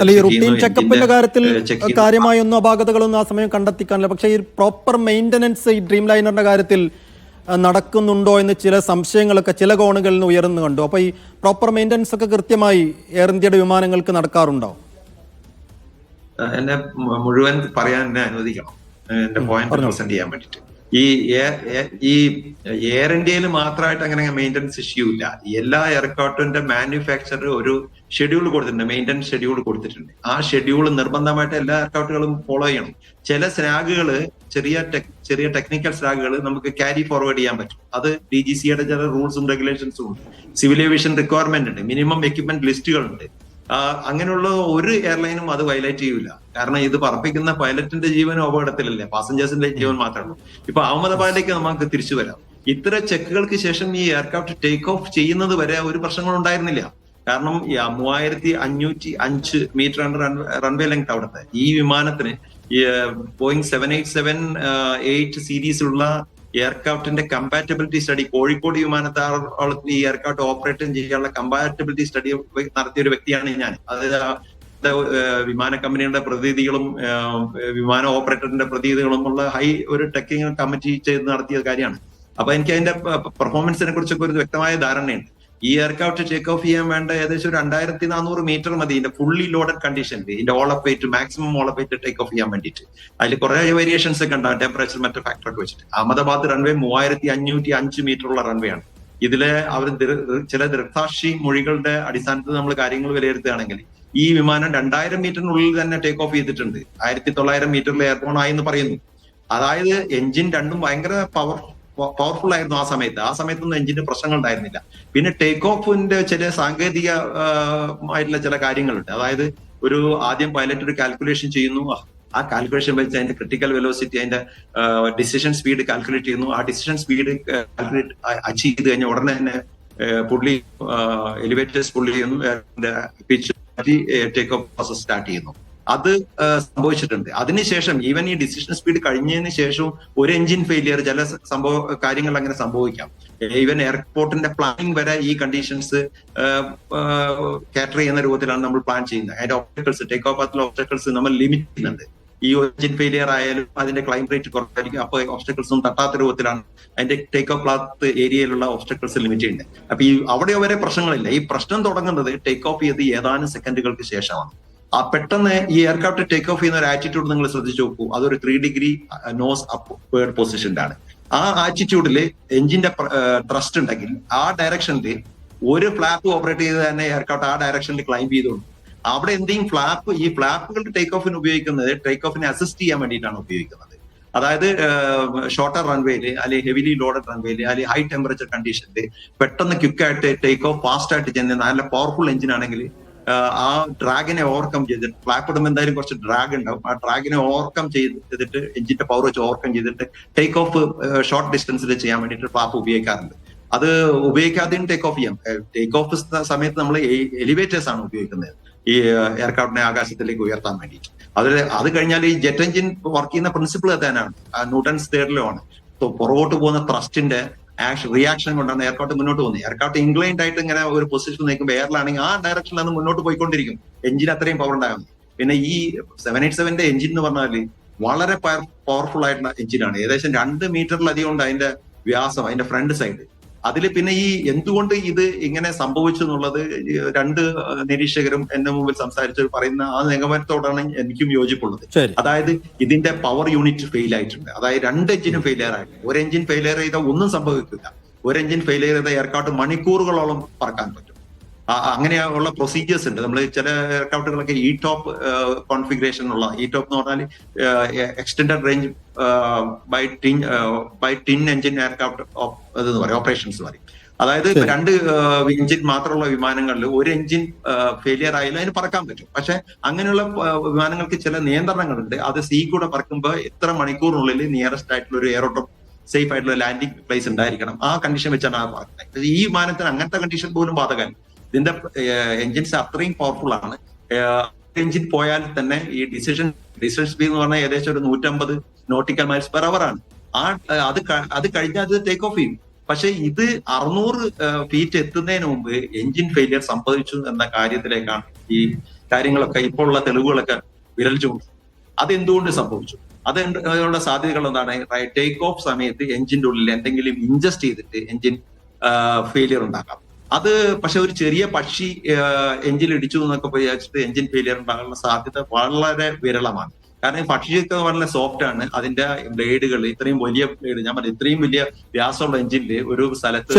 അല്ല ഈ റുട്ടീൻ ചെക്കപ്പിന്റെ കാര്യത്തിൽ കാര്യമായ ഒന്നും അപാകതകളൊന്നും ആ സമയം കണ്ടെത്തിക്കാനില്ല. പക്ഷേ ഈ പ്രോപ്പർ മെയിന്റനൻസ് ഈ ഡ്രീം ലൈനറിന്റെ കാര്യത്തിൽ നടക്കുന്നുണ്ടോ എന്ന് ചില സംശയങ്ങളൊക്കെ ചില കോണുകളിൽ നിന്ന് ഉയർന്നു കണ്ടു. അപ്പോൾ ഈ പ്രോപ്പർ മെയിന്റനൻസ് ഒക്കെ കൃത്യമായി എയർ ഇന്ത്യയുടെ വിമാനങ്ങൾക്ക് നടക്കാറുണ്ടോ? എന്നെ മുഴുവൻ പറയാൻ എന്നെ അനുവദിക്കണം. എന്റെ പോയിന്റ് പ്രസന്റ് ചെയ്യാൻ വേണ്ടിട്ട് ഈ ഈ എയർ ഇന്ത്യയിൽ മാത്രമായിട്ട് അങ്ങനെ മെയിന്റനൻസ് ഇഷ്യൂ ഇല്ല. എല്ലാ എയർക്രാഫ്റ്റിന്റെ മാനുഫാക്ചർ ഒരു ഷെഡ്യൂൾ കൊടുത്തിട്ടുണ്ട്. മെയിന്റനൻസ് ഷെഡ്യൂൾ കൊടുത്തിട്ടുണ്ട്. ആ ഷെഡ്യൂൾ നിർബന്ധമായിട്ട് എല്ലാ എയർക്രാഫ്റ്റുകളും ഫോളോ ചെയ്യണം. ചില സ്നാഗുകൾ ചെറിയ ചെറിയ ടെക്നിക്കൽ സ്നാഗുകൾ നമുക്ക് ക്യാരി ഫോർവേഡ് ചെയ്യാൻ പറ്റും. അത് ഡി ജി സിയുടെ ചില റൂൾസും റെഗുലേഷൻസും ഉണ്ട്. സിവിൽ ഏവിയേഷൻ റിക്വയർമെന്റ് ഉണ്ട്. മിനിമം എക്യുപ്മെന്റ് ലിസ്റ്റുകളുണ്ട് ആ, അങ്ങനെയുള്ള ഒരു എയർലൈനും അത് വയലേറ്റ് ചെയ്യൂല. കാരണം ഇത് പറപ്പിക്കുന്ന പൈലറ്റിന്റെ ജീവനും അപകടത്തിലല്ലേ? പാസഞ്ചേഴ്സിന്റെ ജീവൻ മാത്രമേ ഉള്ളൂ. ഇപ്പൊ അഹമ്മദാബാദിലേക്ക് നമുക്ക് തിരിച്ചു വരാം. ഇത്ര ചെക്കുകൾക്ക് ശേഷം ഈ എയർക്രാഫ്റ്റ് ടേക്ക് ഓഫ് ചെയ്യുന്നത് വരെ ഒരു പ്രശ്നങ്ങളും ഉണ്ടായിരുന്നില്ല. കാരണം ഈ മൂവായിരത്തി അഞ്ഞൂറ്റി അഞ്ച് മീറ്റർ ആണ് റൺവേ ലെങ്ത് അവിടുത്തെ. ഈ വിമാനത്തിന് point seven eight seven eight സീരീസിലുള്ള എയർക്രാഫ്റ്റിന്റെ കമ്പാറ്റബിലിറ്റി സ്റ്റഡി കോഴിക്കോട് വിമാനത്താവളത്തിൽ ഈ എയർക്രാഫ്റ്റ് ഓപ്പറേറ്റ് ചെയ്യാനുള്ള കമ്പാറ്റബിലിറ്റി സ്റ്റഡി നടത്തിയ ഒരു വ്യക്തിയാണ് ഞാൻ. അതായത് വിമാന കമ്പനികളുടെ പ്രതിനിധികളും വിമാന ഓപ്പറേറ്ററിന്റെ പ്രതിനിധികളും ഉള്ള ഹൈ ഒരു ടെക്കിംഗ് കമ്മിറ്റി ചെയ്ത് നടത്തിയ കാര്യമാണ്. അപ്പൊ എനിക്ക് അതിന്റെ പെർഫോമൻസിനെ കുറിച്ചൊക്കെ ഒരു വ്യക്തമായ ധാരണയുണ്ട്. ഈ എയർക്രാഫ്റ്റ് ടേക്ക് ഓഫ് ചെയ്യാൻ വേണ്ട ഏകദേശം ഒരു രണ്ടായിരത്തി നാനൂറ് മീറ്റർ മതി. ഇതിന്റെ ഫുള്ളി ലോഡഡ് കണ്ടീഷനിൽ ഇതിന്റെ off weight maximum off weight take off ചെയ്യാൻ വേണ്ടിയിട്ട്. അതിൽ കുറെ വേരിയേഷൻസ് ഒക്കെ ഉണ്ടാകും ടെമ്പറേച്ചർ മറ്റേ ഫാക്ടർ ഒക്കെ വെച്ചിട്ട്. അഹമ്മദാബാദ് റൺവേ മൂവായിരത്തി അഞ്ഞൂറ്റി അഞ്ച് മീറ്റർ ഉള്ള റൺവേ ആണ്. ഇതിലെ അവർ ചില ദൃക്സാക്ഷി മൊഴികളുടെ അടിസ്ഥാനത്തിൽ നമ്മൾ കാര്യങ്ങൾ വിലയിരുത്തുകയാണെങ്കിൽ ഈ വിമാനം രണ്ടായിരം മീറ്ററിനുള്ളിൽ തന്നെ ടേക്ക് ഓഫ് ചെയ്തിട്ടുണ്ട്. ആയിരത്തി തൊള്ളായിരം മീറ്ററിൽ എയർബോൺ ആയി എന്ന് പറയുന്നു. അതായത് എഞ്ചിൻ രണ്ടും ഭയങ്കര പവർ പവർഫുൾ ആയിരുന്നു ആ സമയത്ത്. ആ സമയത്തൊന്നും എഞ്ചിന് പ്രശ്നങ്ങൾ ഉണ്ടായിരുന്നില്ല. പിന്നെ ടേക്ക് ഓഫിന്റെ ചില സാങ്കേതിക ആയിട്ടുള്ള ചില കാര്യങ്ങളുണ്ട്. അതായത് ഒരു ആദ്യം പൈലറ്റ് ഒരു കാൽക്കുലേഷൻ ചെയ്യുന്നു. ആ കാൽക്കുലേഷൻ വെച്ച് അതിന്റെ ക്രിട്ടിക്കൽ വെലോസിറ്റി അതിന്റെ ഡിസിഷൻ സ്പീഡ് കാൽക്കുലേറ്റ് ചെയ്യുന്നു. ആ ഡിസിഷൻ സ്പീഡ് കാൽക്കുലേറ്റ് അച്ചീവ് ചെയ്ത് കഴിഞ്ഞാൽ ഉടനെ തന്നെ പുള്ളി എലിവേറ്റേഴ്സ് പുള്ളി pitch take off process start ചെയ്യുന്നു. അത് സംഭവിച്ചിട്ടുണ്ട്. അതിനുശേഷം ഈവൻ ഈ ഡിസിഷൻ സ്പീഡ് കഴിഞ്ഞതിന് ശേഷവും ഒരു എഞ്ചിൻ ഫെയിലിയർ ചില സംഭവ കാര്യങ്ങൾ അങ്ങനെ സംഭവിക്കാം. ഈവൻ എയർപോർട്ടിന്റെ പ്ലാനിങ് വരെ ഈ കണ്ടീഷൻസ് കാറ്റർ ചെയ്യുന്ന രൂപത്തിലാണ് നമ്മൾ പ്ലാൻ ചെയ്യുന്നത്. അതിന്റെ ഓബ്സ്റ്റക്കിൾസ് ടേക്ക് ഓഫ് ആത്തുള്ള ഓബ്സ്റ്റക്കിൾസ് നമ്മൾ ലിമിറ്റ് ചെയ്യുന്നുണ്ട്. ഈ എഞ്ചിൻ ഫെയിലിയർ ആയാലും അതിന്റെ ക്ലൈം റേറ്റ് കുറവായിരിക്കും. അപ്പൊ ഓബ്സ്റ്റക്കിൾസ് തട്ടാത്ത രൂപത്തിലാണ് അതിന്റെ ടേക്ക് ഓഫ് പ്ലാത്ത് ഏരിയയിലുള്ള ഓബ്സ്റ്റക്കിൾസ് ലിമിറ്റ് ചെയ്യുന്നത്. അപ്പൊ ഈ അവിടെ വരെ പ്രശ്നങ്ങളില്ല. ഈ പ്രശ്നം തുടങ്ങുന്നത് ടേക്ക് ഓഫ് ചെയ്ത് ഏതാനും സെക്കൻഡുകൾക്ക് ശേഷമാണ്. ആ പെട്ടെന്ന് ഈ എയർക്രാഫ്റ്റ് ടേക്ക് ഓഫ് ചെയ്യുന്ന ഒരു ആറ്റിറ്റ്യൂഡ് നിങ്ങൾ ശ്രദ്ധിച്ചു നോക്കൂ. അതൊരു ത്രീ ഡിഗ്രി നോസ് അപ്പ് പൊസിഷനിലാണ് ആ ആറ്റിറ്റ്യൂഡിൽ എഞ്ചിന്റെ ട്രസ്റ്റ് ഉണ്ടെങ്കിൽ ആ ഡയറക്ഷനിൽ ഒരു ഫ്ലാപ്പ് ഓപ്പറേറ്റ് ചെയ്ത് തന്നെ എയർക്രാഫ്റ്റ് ആ ഡയറക്ഷനിൽ ക്ലൈം ചെയ്തോളൂ. അവിടെ എന്തെങ്കിലും ഫ്ലാപ്പ് ഈ ഫ്ലാപ്പുകൾ ടേക്ക് ഓഫിന് ഉപയോഗിക്കുന്നത് ടേക്ക് ഓഫിനെ അസിസ്റ്റ് ചെയ്യാൻ വേണ്ടിയിട്ടാണ് ഉപയോഗിക്കുന്നത്. അതായത് ഷോർട്ടർ റൺവേയിൽ അല്ലെങ്കിൽ ഹെവിലി ലോഡഡ് റൺവേയിൽ അല്ലെങ്കിൽ ഹൈ ടെമ്പറേച്ചർ കണ്ടീഷനിൽ പെട്ടെന്ന് ക്വിക്കായിട്ട് ടേക്ക് ഓഫ് ഫാസ്റ്റ് ആയിട്ട് ചെന്ന് നല്ല പവർഫുൾ എഞ്ചിൻ ആണെങ്കിൽ ആ ഡ്രാഗിനെ ഓവർകം ചെയ്തിട്ട് ഫ്ലാപ്പിടുമ്പോൾ എന്തായാലും കുറച്ച് ഡ്രാഗ് ഉണ്ടാവും. ആ ഡ്രാഗിനെ ഓവർകം ചെയ്തിട്ട് എഞ്ചിന്റെ പവർ വെച്ച് ഓവർകം ചെയ്തിട്ട് ടേക്ക് ഓഫ് ഷോർട്ട് ഡിസ്റ്റൻസിൽ ചെയ്യാൻ വേണ്ടിയിട്ട് ഫ്ലാപ്പ് ഉപയോഗിക്കാറുണ്ട്. അത് ഉപയോഗിക്കാതെയും ടേക്ക് ഓഫ് ചെയ്യാം. ടേക്ക് ഓഫ് സമയത്ത് നമ്മൾ എലിവേറ്റേഴ്സ് ആണ് ഉപയോഗിക്കുന്നത്. ഈ എയർക്രാഫ്റ്റിനെ ആകാശത്തിലേക്ക് ഉയർത്താൻ വേണ്ടിയിട്ട്. അതിൽ അത് കഴിഞ്ഞാൽ ഈ ജെറ്റ് എഞ്ചിൻ വർക്ക് ചെയ്യുന്ന പ്രിൻസിപ്പിൾ തന്നെയാണ് ന്യൂട്ടൺസ് തേർഡിലോ ആണ്. പുറകോട്ട് പോകുന്ന ത്രസ്റ്റിന്റെ ആക്ഷൻ റിയാക്ഷൻ കൊണ്ടാണ് എയർക്രാഫ്റ്റ് മുന്നോട്ട് പോകുന്നത്. എയർക്രാഫ്റ്റ് ഇൻക്ലൈൻഡ് ആയിട്ട് ഇങ്ങനെ ഒരു പൊസിഷൻ നിൽക്കുമ്പോൾ എയറിലാണെങ്കിൽ ആ ഡയറക്ഷനിൽ അത് മുന്നോട്ട് പോയിക്കൊണ്ടിരിക്കും. എഞ്ചിൻ അത്രയും പവർ ഉണ്ടാകും. പിന്നെ ഈ സെവൻ എയ്റ്റ് സെവന്റെ എഞ്ചിൻ എന്ന് പറഞ്ഞാൽ വളരെ പവർഫുൾ ആയിട്ടുള്ള എഞ്ചിനാണ് ഏകദേശം രണ്ട് മീറ്ററിലധികം ഉണ്ട് അതിന്റെ വ്യാസം അതിന്റെ ഫ്രണ്ട് സൈഡ് അതിൽ പിന്നെ ഈ എന്തുകൊണ്ട് ഇത് ഇങ്ങനെ സംഭവിച്ചു എന്നുള്ളത് രണ്ട് നിരീക്ഷകരും എന്റെ മുമ്പിൽ സംസാരിച്ച് പറയുന്ന ആ നിഗമനത്തോടാണ് എനിക്കും യോജിപ്പുള്ളത്. അതായത് ഇതിന്റെ പവർ യൂണിറ്റ് ഫെയിൽ ആയിട്ടുണ്ട്. അതായത് രണ്ട് എഞ്ചിനും ഫെയിലിയർ ആയിട്ടുണ്ട് ഒരു എഞ്ചിൻ ഫെയിലിയർ ചെയ്താൽ ഒന്നും സംഭവിക്കില്ല. ഒരു എഞ്ചിൻ ഫെയിലിയർ ചെയ്ത എയർക്രാഫ്റ്റ് മണിക്കൂറുകളോളം പറക്കാൻ പറ്റും. അങ്ങനെയുള്ള പ്രൊസീജിയേഴ്സ് ഉണ്ട്. നമ്മൾ ചില എയർക്രാഫ്റ്റുകളൊക്കെ ഇ ടോപ്പ് കോൺഫിഗറേഷൻ ഉള്ള. ഇ ടോപ്പ് എന്ന് പറഞ്ഞാൽ extended range by twin by twin engine aircraft എന്ന് പറയും ഓപ്പറേഷൻസ് പറയും. അതായത്. രണ്ട് എഞ്ചിൻ മാത്രമുള്ള വിമാനങ്ങളിൽ ഒരു എഞ്ചിൻ ഫെയിലിയർ ആയാലും അതിന് പറക്കാൻ പറ്റും. പക്ഷെ അങ്ങനെയുള്ള വിമാനങ്ങൾക്ക് ചില നിയന്ത്രണങ്ങളുണ്ട്. അത് സീ കൂടെ പറക്കുമ്പോൾ എത്ര മണിക്കൂറിനുള്ളിൽ നിയറസ്റ്റ് ആയിട്ടുള്ള ഒരു എയറോട്ടോ സേഫ് ആയിട്ടുള്ള ലാൻഡിംഗ് പ്ലേസ് ഉണ്ടായിരിക്കണം. ആ കണ്ടീഷൻ വെച്ചാണ് ആ പറയുന്നത് ഈ വിമാനത്തിന് അങ്ങനത്തെ കണ്ടീഷൻ പോലും ബാധകമല്ല. ഇതിന്റെ എൻജിൻസ് അത്രയും പവർഫുൾ ആണ്. എഞ്ചിൻ പോയാൽ തന്നെ ഈ ഡിസിഷൻ ഡിസിഷൻ സ്പീഡ് എന്ന് പറഞ്ഞാൽ ഏകദേശം ഒരു നൂറ്റമ്പത് നോട്ടിക്കൽ മൈൽസ് പെർ അവർ ആണ്. ആ അത് അത് കഴിഞ്ഞാൽ അത് ടേക്ക് ഓഫ് ചെയ്യും. പക്ഷെ ഇത് അറുന്നൂറ് ഫീറ്റ് എത്തുന്നതിന് മുമ്പ് എഞ്ചിൻ ഫെയിലിയർ സംഭവിച്ചു എന്ന കാര്യത്തിലേക്കാണ് ഈ കാര്യങ്ങളൊക്കെ ഇപ്പോൾ ഉള്ള തെളിവുകളൊക്കെ വിരൽ ചൂണ്ടി അതെന്തുകൊണ്ട് സംഭവിച്ചു? അതിനുള്ള സാധ്യതകൾ എന്താണ്? ടേക്ക് ഓഫ് സമയത്ത് എഞ്ചിന്റെ ഉള്ളിൽ എന്തെങ്കിലും ഇൻജസ്റ്റ് ചെയ്തിട്ട് എഞ്ചിൻ ഫെയിലിയർ ഉണ്ടാക്കാം. അത് പക്ഷെ ഒരു ചെറിയ പക്ഷി എഞ്ചിൻ ഇടിച്ചു എന്നൊക്കെ വിചാരിച്ചിട്ട് എഞ്ചിൻ ഫെയിലിയർ ഉണ്ടാകാനുള്ള സാധ്യത വളരെ വിരളമാണ്. കാരണം പക്ഷിയൊക്കെ വളരെ സോഫ്റ്റ് ആണ്. അതിന്റെ ബ്ലേഡുകൾ ഇത്രയും വലിയ ബ്ലേഡ് ഞാൻ പറഞ്ഞു ഇത്രയും വലിയ വ്യാസമുള്ള എഞ്ചിന്റെ ഒരു സ്ഥലത്ത്